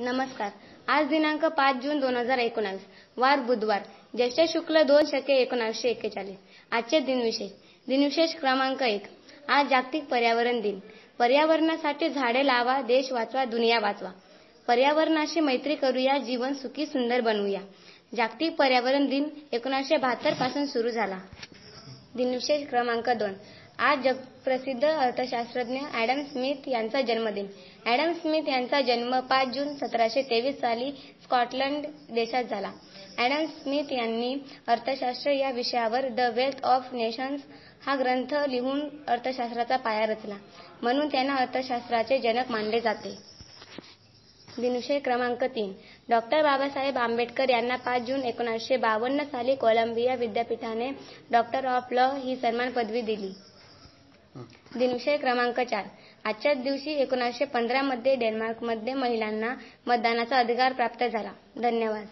नमस्कार. आज दिनांक पाच जून दोन हजार एकोणावीस. वार बुधवार. ज्येष्ठ शुक्ल दोन शके एकोणावीसशे एक्केचाळीस. आजचे दिनविशेष. दिनविशेष क्रमांक एक. आज जागतिक पर्यावरण दिन. पर्यावरणासाठी झाडे लावा देश वाचवा दुनिया वाचवा. पर्यावरणाशी मैत्री करूया जीवन सुखी सुंदर बनवूया. जागतिक पर्यावरण दिन एकोणीसशे बहात्तरपासून सुरू झाला. दिनविशेष क्रमांक दोन. आज जगप्रसिद्ध अर्थशास्त्रज्ञ ॲडम स्मिथ यांचा जन्मदिन. ॲडम स्मिथ यांचा जन्म पाच जून सतराशे तेवीस साली स्कॉटलंड देशात झाला. ॲडम स्मिथ यांनी अर्थशास्त्र या विषयावर द वेल्थ ऑफ नेशन्स हा ग्रंथ लिहून अर्थशास्त्राचा पाया रचला म्हणून त्यांना अर्थशास्त्राचे जनक मानले जाते. दिनविषय क्रमांक तीन. डॉक्टर बाबासाहेब आंबेडकर यांना पाच जून एकोणीसशे बावन्न साली कोलंबिया विद्यापीठाने डॉक्टर ऑफ लॉ ही सन्मान पदवी दिली. दिनविषय क्रमांक चार. आजच्याच दिवशी एकोणीसशे पंधरा मध्ये डेन्मार्कमध्ये महिलांना मतदानाचा अधिकार प्राप्त झाला. धन्यवाद.